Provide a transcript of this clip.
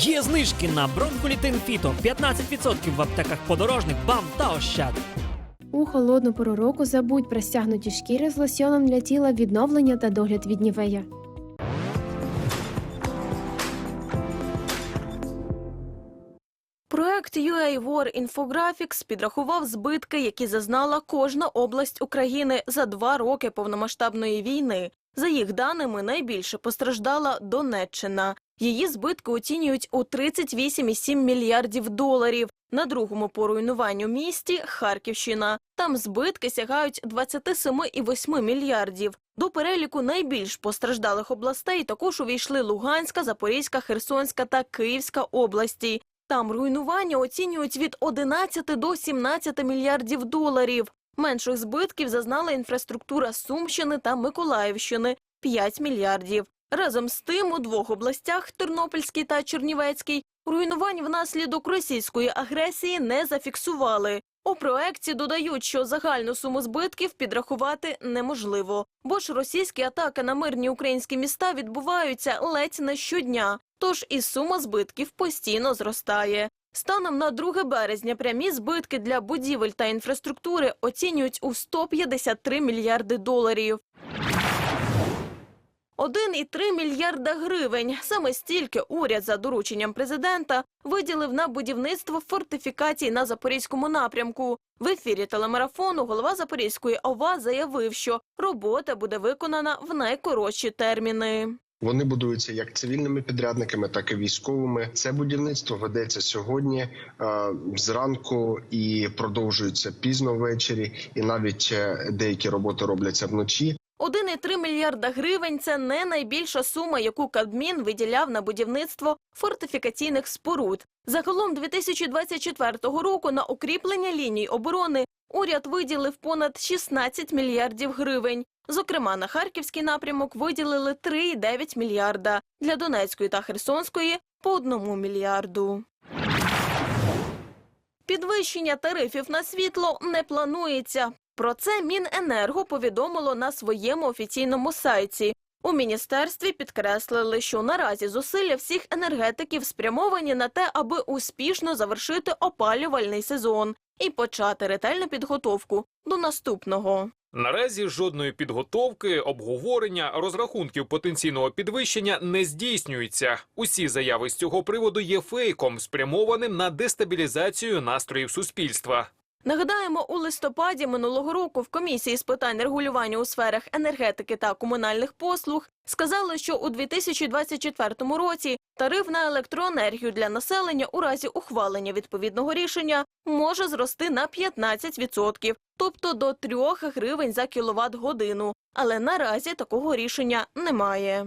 Є знижки на бронхолітин фіто 15% в аптеках подорожник, бам та ощад. У холодну пору року забудь про стягнуті шкіри з лосьоном для тіла відновлення та догляд від нівея. Проект UA War Infographics підрахував збитки, які зазнала кожна область України за два роки повномасштабної війни. За їх даними, найбільше постраждала Донеччина. Її збитки оцінюють у 38,7 мільярдів доларів. На другому по руйнуванню місті Харківщина. Там збитки сягають 27,8 мільярдів. До переліку найбільш постраждалих областей також увійшли Луганська, Запорізька, Херсонська та Київська області. Там руйнування оцінюють від 11 до 17 мільярдів доларів. Менших збитків зазнала інфраструктура Сумщини та Миколаївщини 5 мільярдів. Разом з тим у двох областях Тернопільській та Чернівецькій руйнувань внаслідок російської агресії не зафіксували. У проекті додають, що загальну суму збитків підрахувати неможливо, бо ж російські атаки на мирні українські міста відбуваються ледь не щодня. Тож і сума збитків постійно зростає. Станом на 2 березня прямі збитки для будівель та інфраструктури оцінюють у 153 мільярди доларів. 1,3 мільярда гривень. Саме стільки уряд за дорученням президента виділив на будівництво фортифікацій на запорізькому напрямку. В ефірі телемарафону голова Запорізької ОВА заявив, що робота буде виконана в найкоротші терміни. Вони будуються як цивільними підрядниками, так і військовими. Це будівництво ведеться сьогодні е, зранку і продовжується пізно ввечері, і навіть е, деякі роботи робляться вночі. 1,3 мільярда гривень – це не найбільша сума, яку Кабмін виділяв на будівництво фортифікаційних споруд. Загалом 2024 року на укріплення ліній оборони уряд виділив понад 16 мільярдів гривень. Зокрема, на Харківський напрямок виділили 3,9 мільярда, для Донецької та Херсонської – по 1 мільярду. Підвищення тарифів на світло не планується. Про це Міненерго повідомило на своєму офіційному сайті. У міністерстві підкреслили, що наразі зусилля всіх енергетиків спрямовані на те, аби успішно завершити опалювальний сезон і почати ретельну підготовку до наступного. Наразі жодної підготовки, обговорення, розрахунків потенційного підвищення не здійснюється. Усі заяви з цього приводу є фейком, спрямованим на дестабілізацію настроїв суспільства. Нагадаємо, у листопаді минулого року в комісії з питань регулювання у сферах енергетики та комунальних послуг сказали, що у 2024 році тариф на електроенергію для населення у разі ухвалення відповідного рішення може зрости на 15%, тобто до 3 гривень за кіловат годину. Але наразі такого рішення немає.